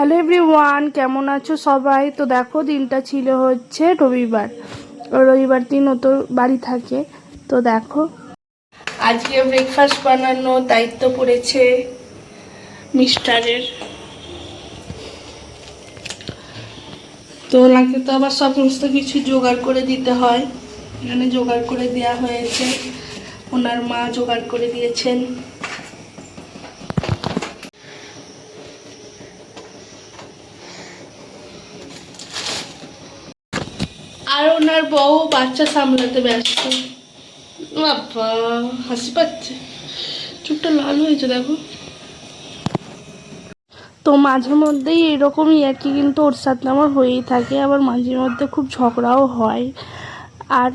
Hello everyone কেমন আছো সবাই? তো দেখো, দিনটা ছিল হচ্ছে রবিবার। রবিবার দিন ও তো বাড়ি থাকে। তো দেখো। আজকে ব্রেকফাস্ট বানানোর দায়িত্ব পড়েছে মিস্টারের। তো ওনাকে তো আবার সমস্ত কিছু জোগাড় করে দিতে হয়। এখানে জোগাড় করে দেওয়া হয়েছে। ওনার মা জোগাড় করে দিয়েছেন। আর বউ বাচ্চা সামলাতে ব্যস্ত। বাবা হাসি পাচ্ছে। চুপটা লাল হয়েছে, দেখো। তো মাঝে মধ্যেই এরকমই আর কি কিন্তু ওর সাথে আমার হয়েই থাকে। আবার মাঝে মধ্যে খুব ঝগড়াও হয়। আর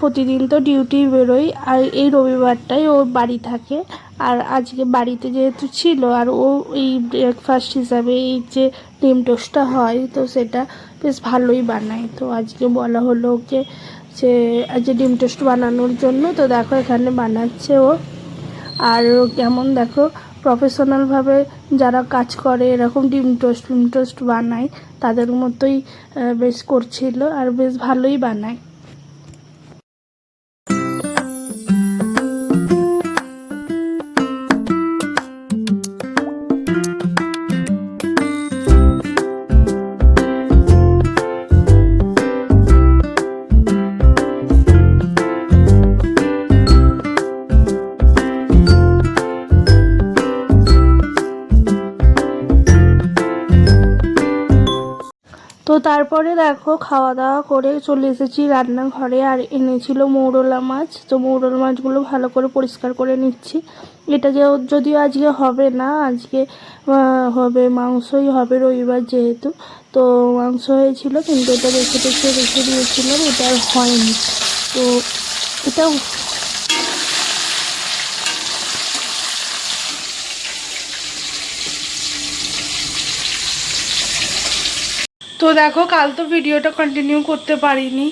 প্রতিদিন তো ডিউটি বেরোই, আর এই রবিবারটাই ও বাড়ি থাকে। আর আজকে বাড়িতে যেহেতু ছিল, আর ও এই ব্রেকফাস্ট হিসাবে এই যে ডিম টোস্টটা হয়, তো সেটা বেশ ভালোই বানায়। তো আজকে বলা হলো ওকে যে আজকে ডিম টোস্ট বানানোর জন্য। তো দেখো এখানে বানাচ্ছে ও। আর কেমন দেখো প্রফেশনালভাবে যারা কাজ করে, এরকম ডিম টোস্ট ডিম টোস্ট বানায়, তাদের মতোই বেশ করছিল। আর বেশ ভালোই বানায়। তারপরে দেখো খাওয়া দাওয়া করে চলে এসেছি রান্নাঘরে আর এনেছিল মৌরলা মাছ। তো মৌরলা মাছগুলো ভালো করে পরিষ্কার করে নিচ্ছি। এটা যে যদিও আজকে হবে না, আজকে হবে, মাংসই হবে রবিবার যেহেতু। তো মাংস হয়েছিল কিন্তু এটা রেখে রেখে রেখে দিয়েছিলাম, এটা আর হয়নি। তো এটা তো দেখো, কাল তো ভিডিওটা কন্টিনিউ করতে পারিনি।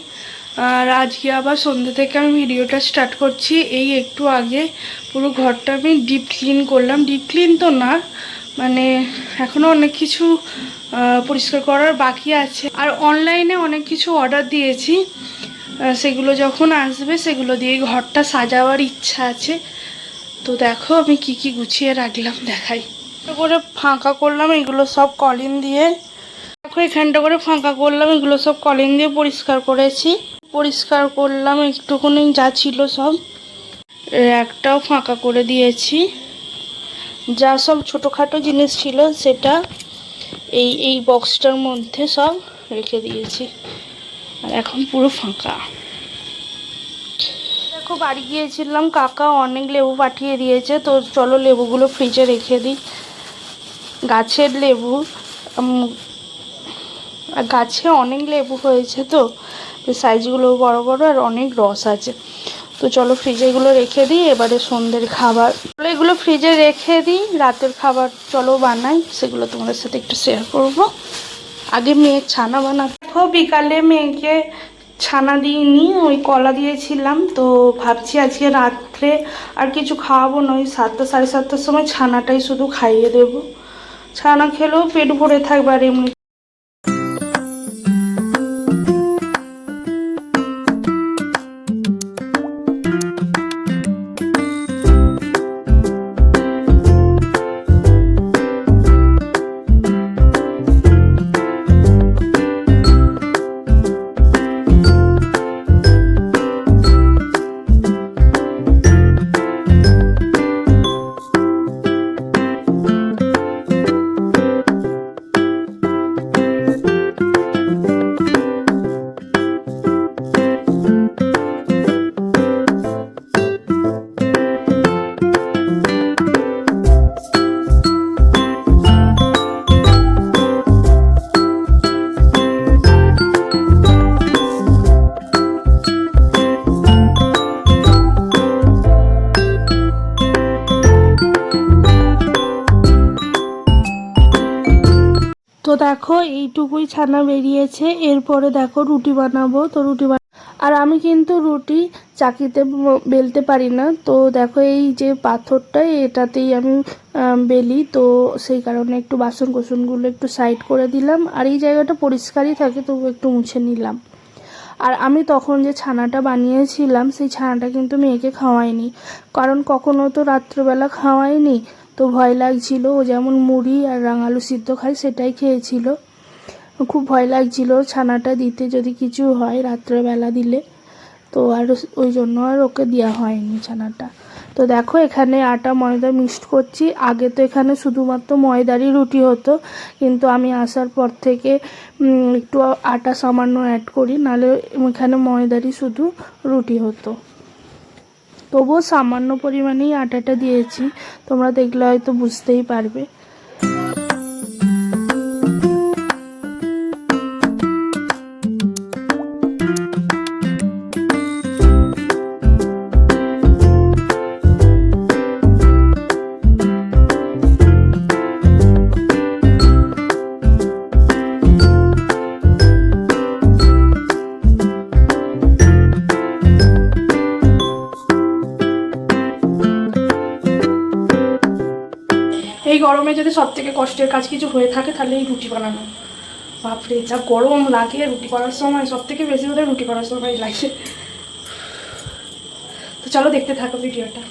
আর আজকে আবার সন্ধ্যে থেকে আমি ভিডিওটা স্টার্ট করছি। এই একটু আগে পুরো ঘরটা আমি ডিপ ক্লিন করলাম। ডিপ ক্লিন তো না মানে এখনও অনেক কিছু পরিষ্কার করার বাকি আছে। আর অনলাইনে অনেক কিছু অর্ডার দিয়েছি। সেগুলো যখন আসবে, সেগুলো দিয়ে ঘরটা সাজাবার ইচ্ছা আছে। তো দেখো, আমি কি কি গুছিয়ে রাখলাম, দেখাই। করে ফাঁকা করলাম, এগুলো সব কলিন দিয়ে। দেখো এখানটা করে ফাঁকা করলাম, এগুলো সব কলিং দিয়ে পরিষ্কার করেছি। পরিষ্কার করলাম, একটুখানি যা ছিল সব একটাও ফাঁকা করে দিয়েছি। যা সব ছোটোখাটো জিনিস ছিল, সেটা এই এই বক্সটার মধ্যে সব রেখে দিয়েছি। আর এখন পুরো ফাঁকা। দেখো, বাড়ি গিয়েছিলাম, কাকা অনেক লেবু পাঠিয়ে দিয়েছে, তো চলো লেবুগুলো ফ্রিজে রেখে দিই। গাছের লেবু আর গাছে অনেক লেবু হয়েছে তো সাইজগুলো বড় বড় আর অনেক রস আছে। তো চলো ফ্রিজে এগুলো রেখে দিই, এবারে সন্ধ্যের খাবার। চলো এগুলো ফ্রিজে রেখে দিই, রাতের খাবার চলো বানাই, সেগুলো তোমাদের সাথে একটু শেয়ার করব। আগে মেয়ের ছানা বানাতে। দেখো বিকালে মেয়েকে ছানা দিইনি, ওই কলা দিয়েছিলাম, তো ভাবছি আজকে রাত্রে আর কিছু খাওয়াবো না, ওই সাতটা সাড়ে সাতটার সময় ছানাটাই শুধু খাইয়ে দেবো। ছানা খেলেও পেট ভরে থাকবে আর এমনি তো দেখো, এইটুকুই ছানা বেরিয়েছে। এরপরে দেখো রুটি বানাবো। তো রুটি আর আমি কিন্তু রুটি চাকিতে বেলতে পারি না। তো দেখো এই যে পাথরটা, এটাতেই আমি বেলি। তো সেই কারণে একটু বাসন কোসনগুলো একটু সাইড করে দিলাম। আর এই জায়গাটা পরিষ্কারই থাকে, তবু একটু মুছে নিলাম। আর আমি তখন যে ছানাটা বানিয়েছিলাম, সেই ছানাটা কিন্তু মেয়েকে খাওয়াইনি। কারণ কখনো তো রাত্রবেলা খাওয়াইনি। তো ভয় লাগছিল। ও যেমন মুড়ি আর রাঙালু সিদ্ধ খায়, সেটাই খেয়েছিল। খুব ভয় লাগছিল ছানাটা দিতে যদি কিছু হয় রাত্রেবেলা দিলে। তো আর ওই জন্য আর ওকে দেওয়া হয়নি ছানাটা। তো দেখো এখানে আটা ময়দা মিক্সড করছি। আগে তো এখানে শুধুমাত্র ময়দারই রুটি হতো। কিন্তু আমি আসার পর থেকে একটু আটা সামান্য অ্যাড করি নাহলে এখানে ময়দারই শুধু রুটি হতো। তবুও সামান্য পরিমাণেই আটাটা দিয়েছি। তোমরা দেখলে হয়তো বুঝতেই পারবে। গরমে যদি সব থেকে কষ্টের কাজ কিছু হয়ে থাকে, তাহলে এই রুটি বানানো। বাপরে, যা গরম লাগে রুটি করার সময় সব থেকে বেশি বোধহয় রুটি করার সময় লাগে। তো চলো দেখতে থাকো ভিডিওটা।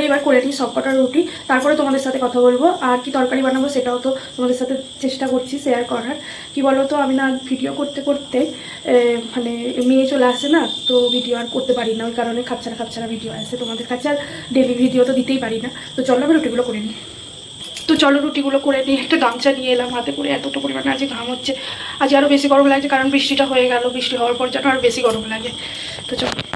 রুটিগুলো এবার করে নিই সব কটা রুটি। তারপরে তোমাদের সাথে কথা বলব। আর কি তরকারি বানাবো সেটাও তো তোমাদের সাথে চেষ্টা করছি শেয়ার করার। কি বলো তো আমি না ভিডিও করতে করতে মানে মেয়ে চলে আসে না, তো ভিডিও আর করতে পারি না। ওই কারণে খাপছাড়া খাপছাড়া ভিডিও আসে তোমাদের কাছে। আর ডেলি ভিডিও তো দিতেই পারি না। তো চলো আমি রুটিগুলো করে নিই। তো চলো রুটিগুলো করে নিই একটা গামছা নিয়ে এলাম হাতে করে। এতটা পরিমাণে আজকে ঘাম হচ্ছে। আজ আরও বেশি গরম লাগছে, কারণ বৃষ্টিটা হয়ে গেল। বৃষ্টি হওয়ার পর যেন আরও বেশি গরম লাগে। তো চলো।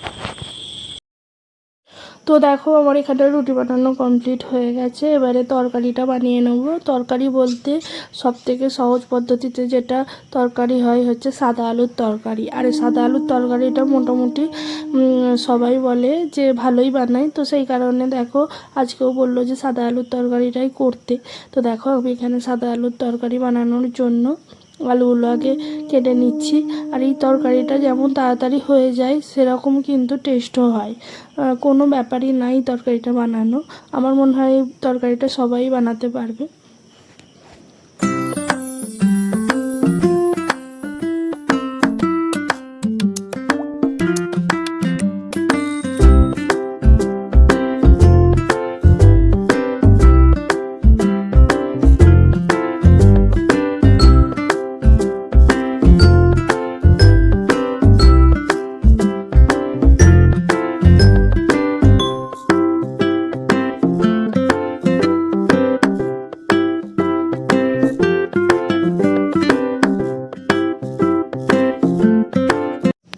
তো দেখো আমার এখানে রুটি বানানো কমপ্লিট হয়ে গেছে। এবারে তরকারিটা বানিয়ে নেব। তরকারি বলতে সব থেকে সহজ পদ্ধতিতে যেটা তরকারি হয় হচ্ছে সাদা আলুর তরকারি। আর সাদা আলুর তরকারিটা মোটামুটি সবাই বলে যে ভালোই বানায়। তো সেই কারণে দেখো আজকেও বলল যে সাদা আলুর তরকারিটাই করতে। তো দেখো আমি এখানে সাদা আলুর তরকারি বানানোর জন্য আলুগুলো আগে কেটে নিচ্ছি। আর এই তরকারিটা যেমন তাড়াতাড়ি হয়ে যায়, সেরকম কিন্তু টেস্টও হয়। কোনো ব্যাপারই নাই তরকারিটা বানানো। আমার মনে হয় এই তরকারিটা সবাই বানাতে পারবে।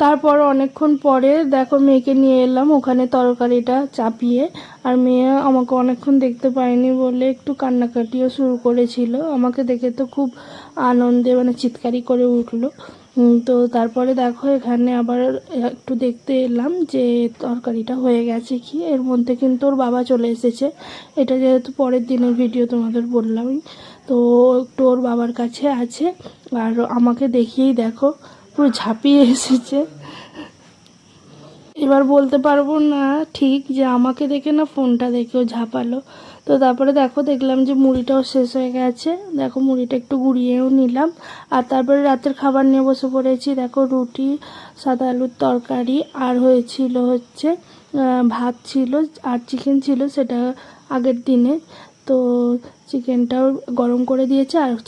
তারপর অনেকক্ষণ পরে দেখো মেয়েকে নিয়ে এলাম, ওখানে তরকারিটা চাপিয়ে। আর মেয়ে আমাকে অনেকক্ষণ দেখতে পায়নি বলে একটু কান্নাকাটিও শুরু করেছিল। আমাকে দেখে তো খুব আনন্দে মানে চিৎকারি করে উঠল। তো তারপরে দেখো এখানে আবার একটু দেখতে এলাম যে তরকারিটা হয়ে গেছে কি। এর মধ্যে কিন্তু ওর বাবা চলে এসেছে। এটা যেহেতু পরের দিনের ভিডিও তোমাদের বললামই, তো একটু ওর বাবার কাছে আছে। আর আমাকে দেখিয়েই দেখো পুরো ঝাঁপিয়ে এসেছে। এবার বলতে পারব না ঠিক যে আমাকে দেখে না, ফোনটা দেখেও ঝাঁপালো। তো তারপরে দেখো, দেখলাম যে মুড়িটাও শেষ হয়ে গেছে। দেখো, মুড়িটা একটু গুড়িয়েও নিলাম। আর তারপরে রাতের খাবার নিয়ে বসে পড়েছি। দেখো, রুটি, সাদা আলুর তরকারি, আর হয়েছিল হচ্ছে ভাত ছিল আর চিকেন ছিল সেটা আগের দিনে তো চিকেনটাও গরম করে দিয়েছে আর